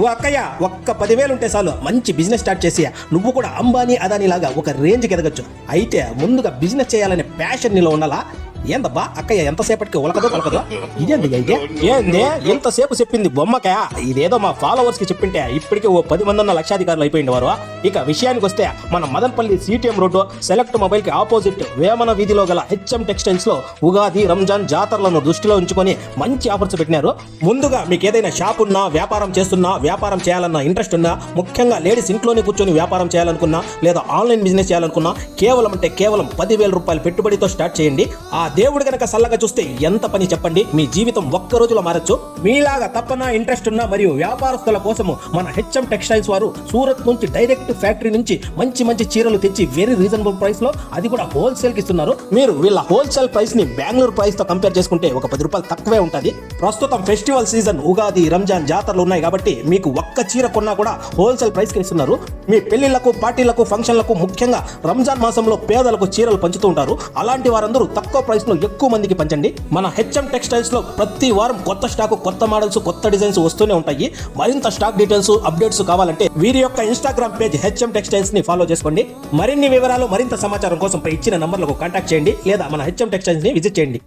ఓ అక్కయ్య ఒక్క పదివేలు ఉంటే చాలు. మంచి బిజినెస్ స్టార్ట్ చేసి నువ్వు కూడా అంబానీ అదానీ లాగా ఒక రేంజ్కి ఎదగచ్చు. అయితే ముందుగా బిజినెస్ చేయాలనే ప్యాషన్ నీలో ఉండాలా? ఏందబ్బా? అక్కయ్య ఎంతసేపటికి ఉలకదో పలకదో? ఇదేంది అయితే ఏంది? ఎంతసేపు చెప్పింది బొమ్మకా ఇదేదో మా ఫాలోవర్స్కి చెప్పింటే ఇప్పటికే ఓ పది మంది ఉన్న లక్షాధికారులు అయిపోయింది వారు. ఇక విషయానికి వస్తే మన మదనపల్లి సిటిఎం రోడ్డు సెలెక్ట్ మొబైల్కి ఆపోజిట్ వేమన వీధిలో గల హెచ్ఎం టెక్స్టైల్స్లో ఉగాది రంజాన్ జాతరలను దృష్టిలో ఉంచుకొని మంచి ఆఫర్స్ పెట్టినారు. ముందుగా మీకు ఏదైనా షాప్ ఉన్నా వ్యాపారం చేస్తున్నా వ్యాపారం చేయాలన్న ఇంట్రెస్ట్ ఉన్నా ముఖ్యంగా లేడీస్ ఇంట్లోనే కూర్చొని వ్యాపారం చేయాలనుకున్నా లేదా ఆన్లైన్ బిజినెస్ చేయాలనుకున్నా కేవలం అంటే కేవలం పదివేల రూపాయల పెట్టుబడితో స్టార్ట్ చేయండి. ఆ దేవుడు గనక సల్లగా చూస్తే ఎంత పని చెప్పండి? మీ జీవితం ఒక్క రోజులో మారచ్చు? మీలాగా తప్పన ఇంట్రెస్ట్ ఉన్న మరియు వ్యాపారస్తుల కోసము మన హెచ్ఎం టెక్స్టైల్స్ వారు సూరత్ నుంచి డైరెక్ట్ ఫ్యాక్టరీ నుంచి మంచి మంచి చీరలు తెచ్చి వెరీ రీజనబుల్ ప్రైస్లో అది కూడా హోల్సేల్కి ఇస్తున్నారు. మీరు వీళ్ళ హోల్సేల్ ప్రైస్ని బెంగళూరు ప్రైస్తో కంపేర్ చేసుకుంటే ఒక పది రూపాయలు తక్కువే ఉంటుంది. ప్రస్తుతం ఫెస్టివల్ సీజన్ ఉగాది రంజాన్ జాతరలు ఉన్నాయి కాబట్టి మీకు ఒక్క చీర కొన్నా కూడా హోల్సేల్ ప్రైస్కి ఇస్తున్నారు. మీ పెళ్ళిళ్ళకు పార్టీలకు ఫంక్షన్లకు ముఖ్యంగా రంజాన్ మాసంలో పేదలకు చీరలు పంచుతూ ఉంటారు. అలాంటి వారందరూ తక్కువ ప్రైస్ లో ఎక్కువ మందికి పంచండి. మన హెచ్ఎం టెక్స్టైల్స్లో ప్రతి వారం కొత్త స్టాక్ కొత్త మోడల్స్ కొత్త డిజైన్స్ వస్తూనే ఉంటాయి. మరింత స్టాక్ డీటెయిల్స్ అప్డేట్స్ కావాలంటే వీరి యొక్క ఇన్స్టాగ్రామ్ పేజ్ హెచ్ఎం టెక్స్టైల్స్ని ఫాలో చేసుకోండి. మరిన్ని వివరాలు మరింత సమాచారం కోసం పై ఇచ్చిన నంబర్లకు కాంటాక్ట్ చేయండి. లేదా మన హెచ్ఎం టెక్స్టైల్స్ని విజిట్ చేయండి.